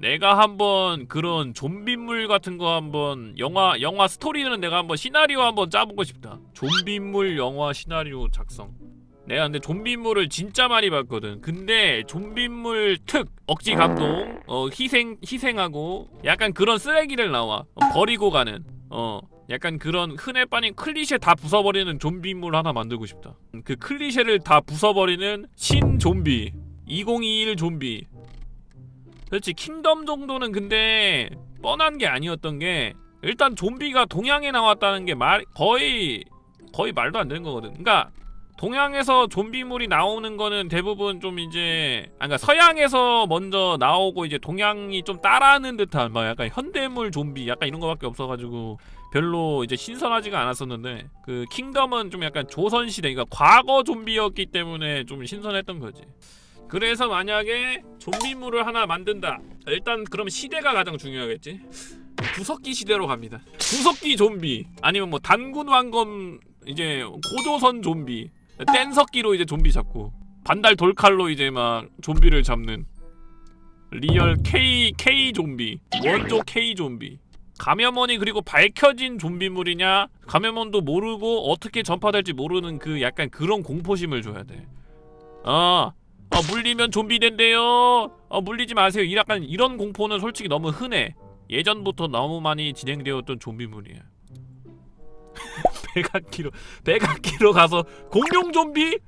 내가 한번 그런 좀비물 같은 거 한번 영화 영화 스토리는 내가 한번 시나리오 한번 짜보고 싶다. 좀비물 영화 시나리오 작성. 내가 근데 좀비물을 진짜 많이 봤거든. 근데 좀비물 특 억지 감동 어 희생 희생하고 약간 그런 쓰레기를 나와 어, 버리고 가는 어 약간 그런 흔해 빠진 클리셰 다 부숴버리는 좀비물 하나 만들고 싶다. 그 클리셰를 다 부숴버리는 신 좀비 2021 좀비 그렇지 킹덤 정도는 근데 뻔한 게 아니었던 게 일단 좀비가 동양에 나왔다는 게 말 거의 거의 말도 안 되는 거거든. 그러니까 동양에서 좀비물이 나오는 거는 대부분 좀 이제 아 그러니까 서양에서 먼저 나오고 이제 동양이 좀 따라하는 듯한 막 약간 현대물 좀비 약간 이런 거밖에 없어가지고 별로 이제 신선하지가 않았었는데 그 킹덤은 좀 약간 조선 시대 그러니까 과거 좀비였기 때문에 좀 신선했던 거지. 그래서 만약에 좀비물을 하나 만든다. 일단 그럼 시대가 가장 중요하겠지. 구석기 시대로 갑니다. 구석기 좀비 아니면 뭐 단군 왕검 이제 고조선 좀비 뗀석기로 이제 좀비 잡고 반달 돌칼로 이제 막 좀비를 잡는 리얼 K K 좀비 원조 K 좀비 감염원이 그리고 밝혀진 좀비물이냐 감염원도 모르고 어떻게 전파될지 모르는 그 약간 그런 공포심을 줘야 돼. 어, 어 물리면 좀비 된대요. 어 물리지 마세요. 이 약간 이런 공포는 솔직히 너무 흔해. 예전부터 너무 많이 진행되었던 좀비물이야. 백악기로 백악기로 가서 공룡 좀비?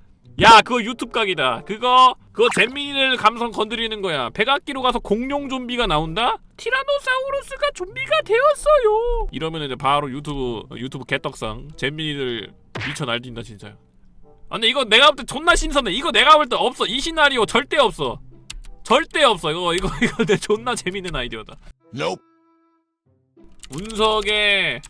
야 그거 유튜브 각이다. 그거 그거 잼민이를 감성 건드리는 거야. 백악기로 가서 공룡 좀비가 나온다? 티라노사우루스가 좀비가 되었어요. 이러면 이제 바로 유튜브 유튜브 개떡상 잼민이들 미쳐 날뛴다 진짜. 아 근데 이거 내가 볼 때 존나 신선해. 이거 내가 볼 때 없어. 이 시나리오 절대 없어. 절대 없어. 이거 이거 이거 내 존나 재밌는 아이디어다. Nope. 운석에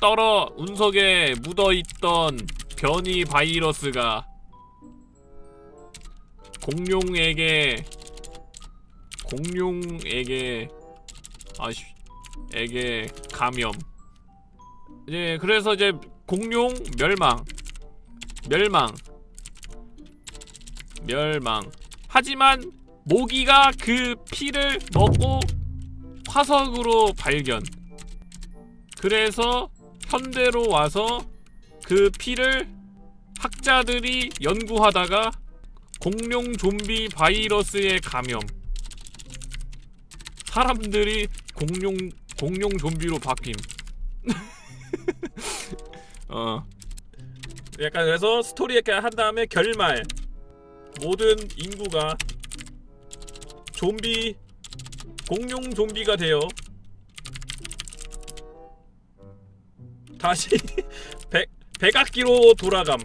떨어 운석에 묻어있던 변이 바이러스가 공룡에게 공룡에게 아씨 에게 감염. 이제 그래서 이제 공룡 멸망. 멸망. 멸망. 하지만 모기가 그 피를 먹고 화석으로 발견. 그래서 현대로 와서 그 피를 학자들이 연구하다가 공룡 좀비 바이러스에 감염. 사람들이 공룡 공룡 좀비로 바뀜. 어. 약간 그래서 스토리 이렇게 한 다음에 결말. 모든 인구가 좀비 공룡 좀비가 되어 다시 백 백악기로 돌아감.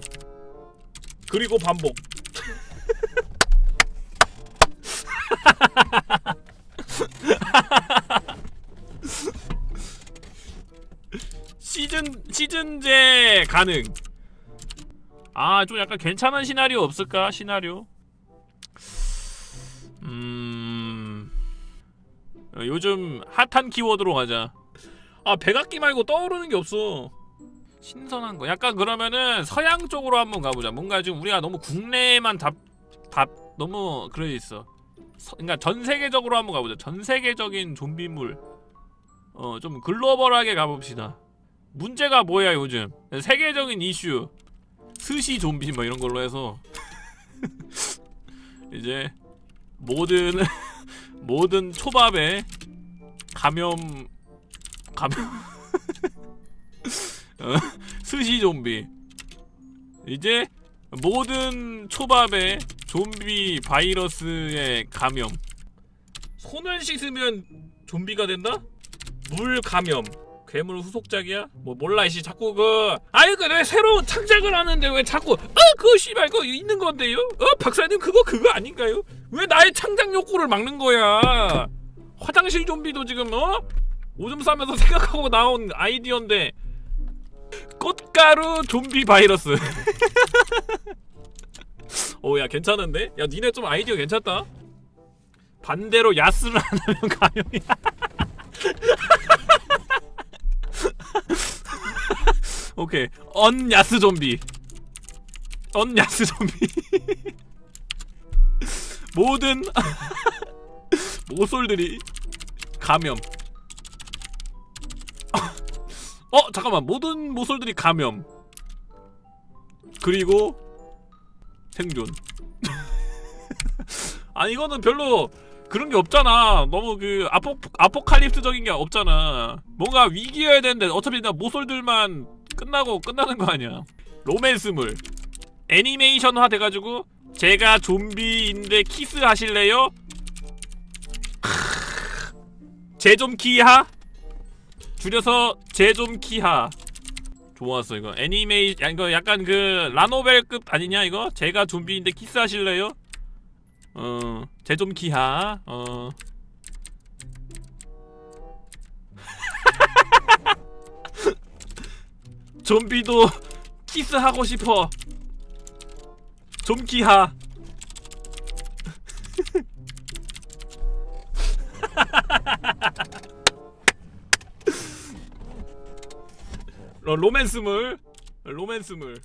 그리고 반복. 시즌 시즌제 가능. 아 좀 약간 괜찮은 시나리오 없을까? 시나리오? 음 어, 요즘 핫한 키워드로 가자. 아 백악기 말고 떠오르는 게 없어. 신선한 거. 약간 그러면은 서양 쪽으로 한번 가보자. 뭔가 지금 우리가 너무 국내에만 답, 답 너무 그래 있어. 서, 그러니까 전 세계적으로 한번 가보자. 전 세계적인 좀비물. 어 좀 글로벌하게 가봅시다. 문제가 뭐야 요즘? 세계적인 이슈. 스시 좀비 뭐 이런 걸로 해서 이제 모든 모든 초밥에 감염 감염 어, 스시 좀비 이제 모든 초밥에 좀비 바이러스에 감염 손을 씻으면 좀비가 된다? 물 감염 괴물 후속작이야? 뭐 몰라 이씨 자꾸 그 아니 그왜 새로운 창작을 하는데 왜 자꾸 어 그거 씨발 그거 있는 건데요? 어 박사님 그거 그거 아닌가요? 왜 나의 창작 욕구를 막는 거야? 화장실 좀비도 지금 어 오줌 싸면서 생각하고 나온 아이디어인데 꽃가루 좀비 바이러스. 어, 오야 괜찮은데? 야 니네 좀 아이디어 괜찮다. 반대로 야스를 안 하면 감염이야 오케이. 언 야스 좀비. 언 야스 좀비. 모든 모쏠들이 감염. 어 잠깐만. 모든 모솔들이 감염. 그리고 생존. 아니 이거는 별로 그런 게 없잖아. 너무 그 아포 아포칼립스적인 게 없잖아. 뭔가 위기여야 되는데 어차피 나 모솔들만 끝나고 끝나는 거 아니야. 로맨스물. 애니메이션화 돼가지고 제가 좀비인데 키스 하실래요? 제좀 키하 줄여서 제좀키하. 좋았어 이거. 애니메이 야 이거 약간 그 라노벨급 아니냐 이거? 제가 좀비인데 키스 하실래요? 어 제좀키하. 어. 좀비도 키스하고 싶어. 좀키하 로맨스물. 로맨스물